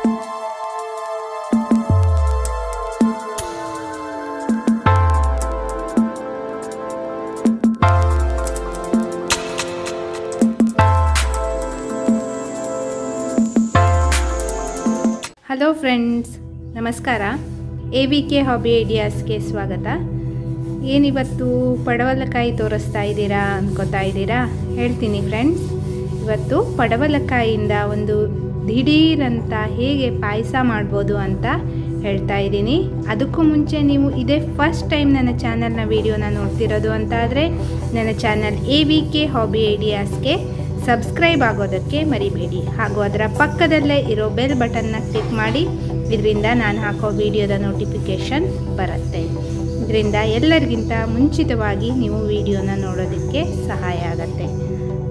Hello friends ನಮಸ್ಕಾರ. A V K hobby ಐಡಿಯಾಸ್ಗೆ ಸ್ವಾಗತ. ಏನಿವತ್ತು ಪಡವಲಕಾಯಿ ತೋರಿಸ್ತಾ ಇದ್ದೀರಾ ಅನ್ಕೋತಾ ಇದ್ದೀರಾ? ಹೇಳ್ತೀನಿ ಫ್ರೆಂಡ್ಸ್ ಇವತ್ತು ಪಡವಲಕಾಯಿಯಿಂದ ಒಂದು ದಿಢೀರಂತ ಹೇಗೆ ಪಾಯಸ ಮಾಡ್ಬೋದು ಅಂತ ಹೇಳ್ತಾ ಇದ್ದೀನಿ. ಅದಕ್ಕೂ ಮುಂಚೆ ನೀವು ಇದೇ ಫಸ್ಟ್ ಟೈಮ್ ನನ್ನ ಚಾನಲ್ನ ವೀಡಿಯೋನ ನೋಡ್ತಿರೋದು ಅಂತ ಆದರೆ ನನ್ನ channel A V K hobby ಐಡಿಯಾಸ್ಗೆ subscribe ಆಗೋದಕ್ಕೆ ಮರಿಬೇಡಿ. ಹಾಗೂ ಅದರ ಪಕ್ಕದಲ್ಲೇ ಇರೋ ಬೆಲ್ ಬಟನ್ನ ಕ್ಲಿಕ್ ಮಾಡಿ, ಇದರಿಂದ ನಾನು ಹಾಕೋ ವಿಡಿಯೋದ ನೋಟಿಫಿಕೇಷನ್ ಬರುತ್ತೆ. ಇದರಿಂದ ಎಲ್ಲರಿಗಿಂತ ಮುಂಚಿತವಾಗಿ ನೀವು ವಿಡಿಯೋನ ನೋಡೋದಕ್ಕೆ ಸಹಾಯ ಆಗುತ್ತೆ.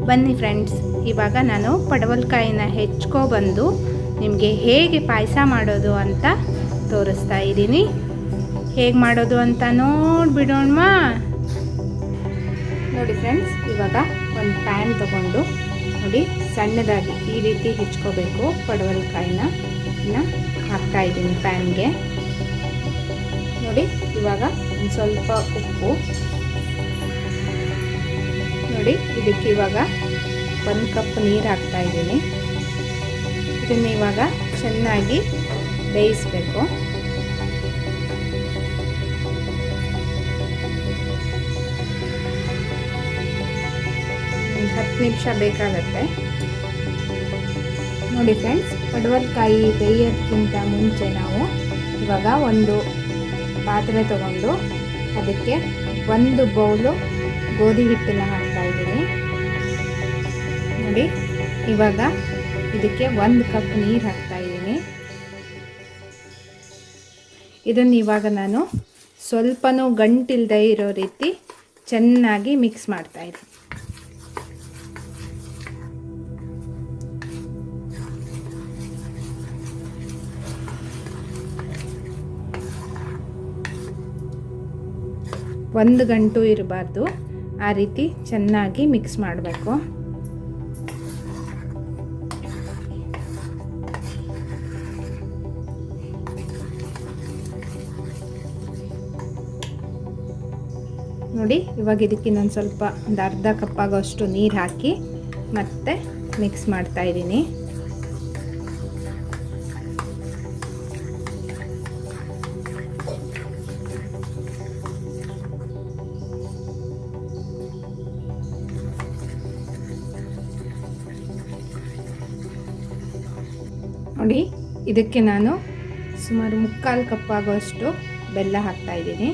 ಬನ್ನಿ ಫ್ರೆಂಡ್ಸ್ ಇವಾಗ ನಾನು ಪಡವಲಕಾಯಿನ ಹೆಚ್ಕೊಬಂದು ನಿಮಗೆ ಹೇಗೆ ಪಾಯಸ ಮಾಡೋದು ಅಂತ ತೋರಿಸ್ತಾ ಇದ್ದೀನಿ. ಹೇಗೆ ಮಾಡೋದು ಅಂತ ನೋಡಿಬಿಡೋಣ ನೋಡಿ ಫ್ರೆಂಡ್ಸ್ ಇವಾಗ ಒಂದು ಪ್ಯಾನ್ ತಗೊಂಡು ನೋಡಿ ಸಣ್ಣದಾಗಿ ಈ ರೀತಿ ಹೆಚ್ಕೋಬೇಕು ಪಡವಲ್ಕಾಯಿನ. ಹಾಕ್ತಾ ಇದ್ದೀನಿ ಪ್ಯಾನ್ಗೆ ನೋಡಿ ಇವಾಗ ಒಂದು ಸ್ವಲ್ಪ ಉಪ್ಪು ನೋಡಿ ಇದಕ್ಕೆ ಇವಾಗ ಒಂದು ಕಪ್ ನೀರು ಹಾಕ್ತಾ ಇದ್ದೀನಿ. ಇದನ್ನ ಇವಾಗ ಚೆನ್ನಾಗಿ ಬೇಯಿಸಬೇಕು. ಹತ್ತು ನಿಮಿಷ ಬೇಕಾಗತ್ತೆ. ನೋಡಿ ಫ್ರೆಂಡ್ಸ್, ಪಡವಲಕಾಯಿ ಬೇಯೋದಕ್ಕಿಂತ ಮುಂಚೆ ನಾವು ಇವಾಗ ಒಂದು ಪಾತ್ರೆ ತಗೊಂಡು ಅದಕ್ಕೆ ಒಂದು ಬೌಲು ಗೋಧಿ ಹಿಟ್ಟನ್ನು ಹಾಕ್ತಾ ನೋಡಿ. ಇವಾಗ ಇದಕ್ಕೆ ಒಂದು ಕಪ್ ನೀರು ಹಾಕ್ತಾ ಇದ್ದೀನಿ. ಇದನ್ನು ಇವಾಗ ನಾನು ಸ್ವಲ್ಪನೂ ಗಂಟಿಲ್ಲದೆ ಇರೋ ರೀತಿ ಚೆನ್ನಾಗಿ ಮಿಕ್ಸ್ ಮಾಡ್ತಾ ಇದ್ದೀನಿ. ಒಂದು ಗಂಟು ಇರಬಾರ್ದು. ಆ ರೀತಿ ಚೆನ್ನಾಗಿ ಮಿಕ್ಸ್ ಮಾಡಬೇಕು. ನೋಡಿ, ಇವಾಗ ಇದಕ್ಕೆ ಇನ್ನೊಂದು ಸ್ವಲ್ಪ ಒಂದು ಅರ್ಧ ಕಪ್ ಆಗೋಷ್ಟು ನೀರು ಹಾಕಿ ಮತ್ತೆ ಮಿಕ್ಸ್ ಮಾಡ್ತಾ ಇದ್ದೀನಿ. ನೋಡಿ, ಇದಕ್ಕೆ ನಾನು ಸುಮಾರು ಮುಕ್ಕಾಲು ಕಪ್ ಆಗೋಷ್ಟು ಬೆಲ್ಲ ಹಾಕ್ತಾ ಇದ್ದೀನಿ.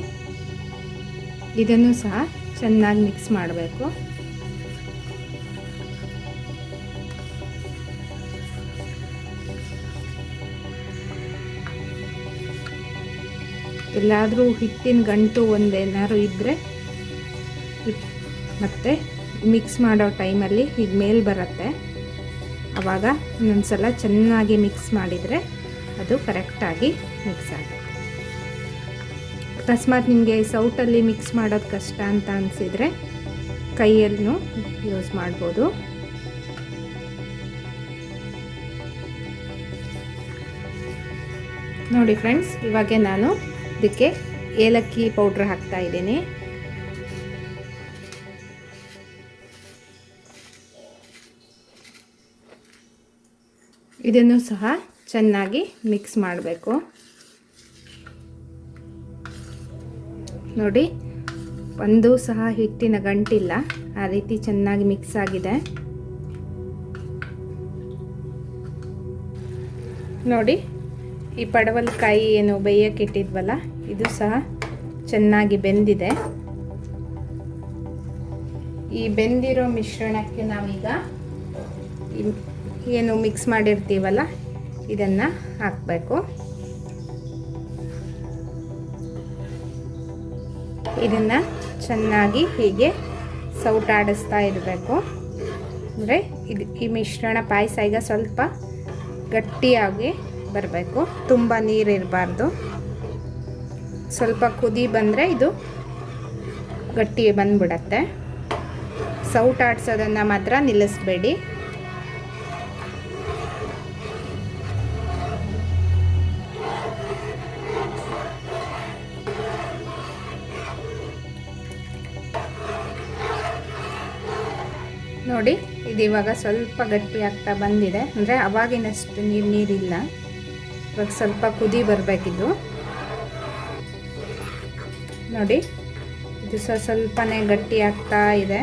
ಇದನ್ನು ಸಹ ಚೆನ್ನಾಗಿ ಮಿಕ್ಸ್ ಮಾಡಬೇಕು. ಎಲ್ಲಾದರೂ ಹಿಟ್ಟಿನ ಗಂಟು ಒಂದೇನಾದ್ರು ಇದ್ದರೆ ಮತ್ತೆ ಮಿಕ್ಸ್ ಮಾಡೋ ಟೈಮಲ್ಲಿ ಈಗ ಮೇಲೆ ಬರುತ್ತೆ. ಆವಾಗ ಇನ್ನೊಂದು ಸಲ ಚೆನ್ನಾಗಿ ಮಿಕ್ಸ್ ಮಾಡಿದರೆ ಅದು ಕರೆಕ್ಟಾಗಿ ಮಿಕ್ಸ್ ಆಗುತ್ತೆ. ಅಕಸ್ಮಾತ್ ನಿಮಗೆ ಸೌಟಲ್ಲಿ ಮಿಕ್ಸ್ ಮಾಡೋದು ಕಷ್ಟ ಅಂತ ಅನಿಸಿದರೆ ಕೈಯಲ್ಲೂ ಯೂಸ್ ಮಾಡ್ಬೋದು. ನೋಡಿ ಫ್ರೆಂಡ್ಸ್ ಇವಾಗೆ ನಾನು ಇದಕ್ಕೆ ಏಲಕ್ಕಿ ಪೌಡ್ರ್ ಹಾಕ್ತಾ ಇದ್ದೀನಿ. ಇದನ್ನು ಸಹ ಚೆನ್ನಾಗಿ ಮಿಕ್ಸ್ ಮಾಡಬೇಕು. ನೋಡಿ, ಒಂದು ಸಹ ಹಿಟ್ಟಿನ ಗಂಟಿಲ್ಲ, ಆ ರೀತಿ ಚೆನ್ನಾಗಿ ಮಿಕ್ಸ್ ಆಗಿದೆ. ನೋಡಿ, ಈ ಪಡವಲಕಾಯಿ ಏನು ಬೇಯಕ್ಕೆ ಇಟ್ಟಿದ್ವಲ್ಲ, ಇದು ಸಹ ಚೆನ್ನಾಗಿ ಬೆಂದಿದೆ. ಈ ಬೆಂದಿರೋ ಮಿಶ್ರಣಕ್ಕೆ ನಾವೀಗ ಏನು ಮಿಕ್ಸ್ ಮಾಡಿರ್ತೀವಲ್ಲ, ಇದನ್ನು ಹಾಕಬೇಕು. ಇದನ್ನು ಚೆನ್ನಾಗಿ ಹೀಗೆ ಸೌಟಾಡಿಸ್ತಾ ಇರಬೇಕು. ಅಂದರೆ ಇದು ಈ ಮಿಶ್ರಣ ಪಾಯಸ ಈಗ ಸ್ವಲ್ಪ ಗಟ್ಟಿಯಾಗಿ ಬರಬೇಕು. ತುಂಬ ನೀರಿರಬಾರ್ದು ಸ್ವಲ್ಪ ಕುದಿ ಬಂದರೆ ಇದು ಗಟ್ಟಿ ಬಂದ್ಬಿಡತ್ತೆ. ಸೌಟಾಡ್ಸೋದನ್ನು ಮಾತ್ರ ನಿಲ್ಲಿಸ್ಬೇಡಿ. ನೋಡಿ, ಇದು ಇವಾಗ ಸ್ವಲ್ಪ ಗಟ್ಟಿ ಆಗ್ತಾ ಬಂದಿದೆ. ಅಂದರೆ ಅವಾಗಿನಷ್ಟು ನೀರು ನೀರಿಲ್ಲ. ಇವಾಗ ಸ್ವಲ್ಪ ಕುದಿ ಬರಬೇಕಿದ್ದು ನೋಡಿ, ಇದು ಸ್ವಲ್ಪನೇ ಗಟ್ಟಿ ಆಗ್ತಾ ಇದೆ.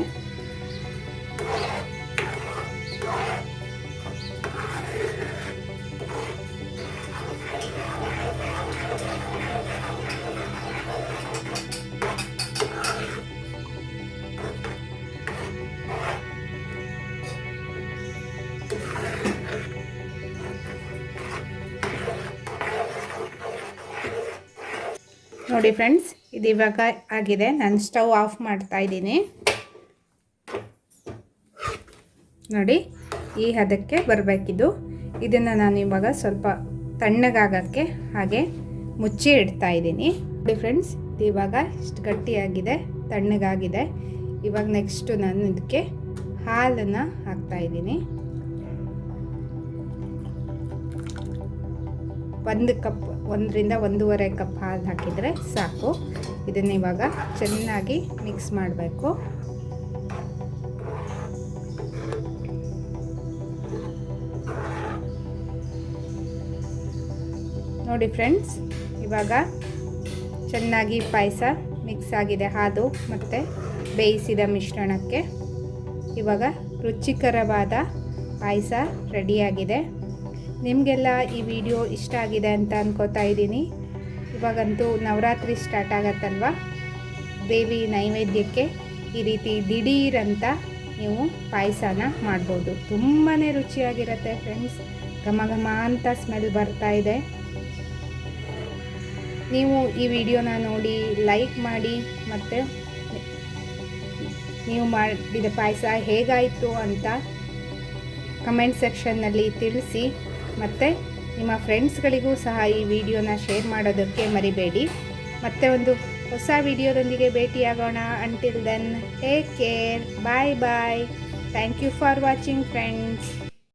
ನೋಡಿ ಫ್ರೆಂಡ್ಸ್, ಇದು ಇವಾಗ ಆಗಿದೆ. ನಾನು ಸ್ಟವ್ ಆಫ್ ಮಾಡ್ತಾ ಇದ್ದೀನಿ. ನೋಡಿ, ಈ ಹದಕ್ಕೆ ಬರಬೇಕಿದ್ದು ಇದನ್ನು ನಾನು ಇವಾಗ ಸ್ವಲ್ಪ ತಣ್ಣಗಾಗಕ್ಕೆ ಹಾಗೆ ಮುಚ್ಚಿ ಇಡ್ತಾ ಇದ್ದೀನಿ. ನೋಡಿ ಫ್ರೆಂಡ್ಸ್, ಇದು ಇವಾಗ ಇಷ್ಟು ಗಟ್ಟಿಯಾಗಿದೆ, ತಣ್ಣಗಾಗಿದೆ. ಇವಾಗ ನೆಕ್ಸ್ಟು ನಾನು ಇದಕ್ಕೆ ಹಾಲನ್ನು ಹಾಕ್ತಾ ಇದ್ದೀನಿ. ಒಂದು ಕಪ್ ಒಂದರಿಂದ ಒಂದೂವರೆ ಕಪ್ ಹಾಲು ಹಾಕಿದರೆ ಸಾಕು. ಇದನ್ನು ಇವಾಗ ಚೆನ್ನಾಗಿ ಮಿಕ್ಸ್ ಮಾಡಬೇಕು. ನೋಡಿ ಫ್ರೆಂಡ್ಸ್ ಇವಾಗ ಚೆನ್ನಾಗಿ ಪಾಯಸ ಮಿಕ್ಸ್ ಆಗಿದೆ ಹಾದು ಮತ್ತು ಬೇಯಿಸಿದ ಮಿಶ್ರಣಕ್ಕೆ. ಇವಾಗ ರುಚಿಕರವಾದ ಪಾಯಸ ರೆಡಿಯಾಗಿದೆ ನಿಮಗೆಲ್ಲ ಈ ವಿಡಿಯೋ ಇಷ್ಟ ಆಗಿದೆ ಅಂತ ಅನ್ಕೋತಾ ಇದ್ದೀನಿ. ಇವಾಗಂತೂ ನವರಾತ್ರಿ ಸ್ಟಾರ್ಟ್ ಆಗತ್ತಲ್ವ? ದೇವಿ ನೈವೇದ್ಯಕ್ಕೆ ಈ ರೀತಿ ದಿಢೀರ್ ಅಂತ ನೀವು ಪಾಯಸನ ಮಾಡ್ಬೋದು. ತುಂಬಾ ರುಚಿಯಾಗಿರುತ್ತೆ ಫ್ರೆಂಡ್ಸ್ ಘಮ ಘಮ ಅಂತ ಸ್ಮೆಲ್ ಬರ್ತಾ ಇದೆ. ನೀವು ಈ ವಿಡಿಯೋನ ನೋಡಿ ಲೈಕ್ ಮಾಡಿ ಮತ್ತು ನೀವು ಮಾಡಿದ ಪಾಯಸ ಹೇಗಾಯಿತು ಅಂತ ಕಮೆಂಟ್ ಸೆಕ್ಷನ್ನಲ್ಲಿ ತಿಳಿಸಿ. ಮತ್ತು ನಿಮ್ಮ ಫ್ರೆಂಡ್ಸ್ಗಳಿಗೂ ಸಹ ಈ ವಿಡಿಯೋನ ಶೇರ್ ಮಾಡೋದಕ್ಕೆ ಮರಿಬೇಡಿ. ಮತ್ತೆ ಒಂದು ಹೊಸ ವಿಡಿಯೋದೊಂದಿಗೆ ಭೇಟಿಯಾಗೋಣ. Until then take care bye bye thank you for watching friends